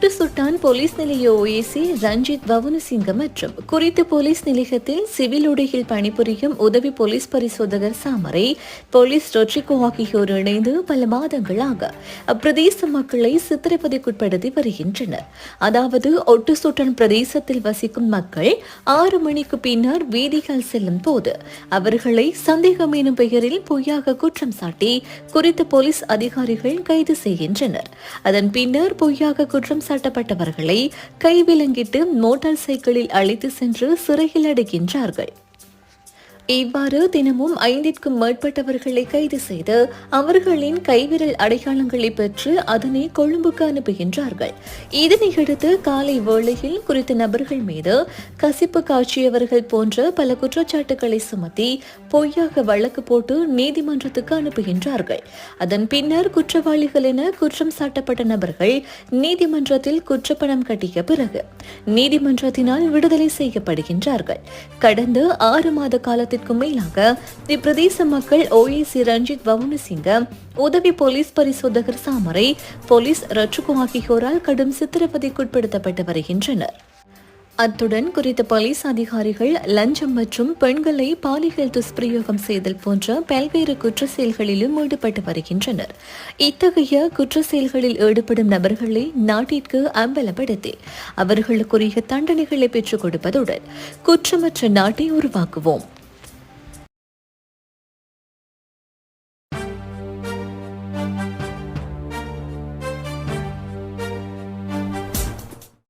சுட்டு சுட்டான் போலீஸ் நிலைய ஓஏசி ரஞ்சித் வவுனசிங்க மற்றும் குறித்த போலீஸ் நிலையத்தில் சிவில் உடையில் பணிபுரியும் உதவி போலீஸ் பரிசோதகர் சாமரை போலீஸ் ரொட்ரிகோ ஆகியோர் இணைந்து பல மாதங்களாக அப்பிரதேச மக்களை சித்திரவதைக்குட்படுத்தி வருகின்றனர். அதாவது ஒட்டு சுட்டான் பிரதேசத்தில் வசிக்கும் மக்கள் ஆறு மணிக்கு பின்னர் வீதிகள் செல்லும் போது அவர்களை சந்தேகம் எனும் பெயரில் பொய்யாக குற்றம் சாட்டி குறித்த போலீஸ் அதிகாரிகள் கைது செய்கின்றனர். அதன் பின்னர் பொய்யாக குற்றம் சாட்டப்பட்டவர்களை கைவிலங்கிட்டு மோட்டார் சைக்கிளில் அழைத்து சென்று சிறையில் அடைக்கின்றார்கள் இவ்வாறு தினமும் ஐந்திற்கும் மேற்பட்டவர்களை கைது செய்து அவர்களின் கைவிரல் அடையாளங்களை பெற்று அதனை கொழும்புக்கு அனுப்புகின்றார்கள். இதனையடுத்து காலை வேளையில் குறித்த நபர்கள் மீது கசிப்பு காட்சியவர்கள் போன்ற பல குற்றச்சாட்டுகளை சுமத்தி பொய்யாக வழக்கு போட்டு நீதிமன்றத்துக்கு அனுப்புகின்றார்கள். அதன் பின்னர் குற்றவாளிகள் என குற்றம் சாட்டப்பட்ட நபர்கள் நீதிமன்றத்தில் குற்றப்பணம் கட்டிய பிறகு நீதிமன்றத்தினால் விடுதலை செய்யப்படுகின்றார்கள். கடந்த ஆறு மாத காலத்தில் காலத்திற்கு மேலாக இப்பிரதேச மக்கள் ஓஏசி ரஞ்சித் வவுனசிங்க உதவி போலீஸ் பரிசோதகர் சாமரை போலீஸ் ரட்சுகு ஆகியோரால் கடும் சித்திரவதைக்குட்படுத்தப்பட்டு வருகின்றனர். அத்துடன் குறித்த போலீஸ் அதிகாரிகள் லஞ்சம் மற்றும் பெண்களை பாலியல் துஷ்பிரயோகம் செய்தல் போன்ற பல்வேறு குற்ற செயல்களிலும் ஈடுபட்டு வருகின்றனர். இத்தகைய குற்ற செயல்களில் ஈடுபடும் நபர்களை நாட்டிற்கு அம்பலப்படுத்தி அவர்களுக்குரிய தண்டனைகளை பெற்றுக் கொடுப்பதுடன் குற்றமற்ற நாட்டை உருவாக்குவோம்.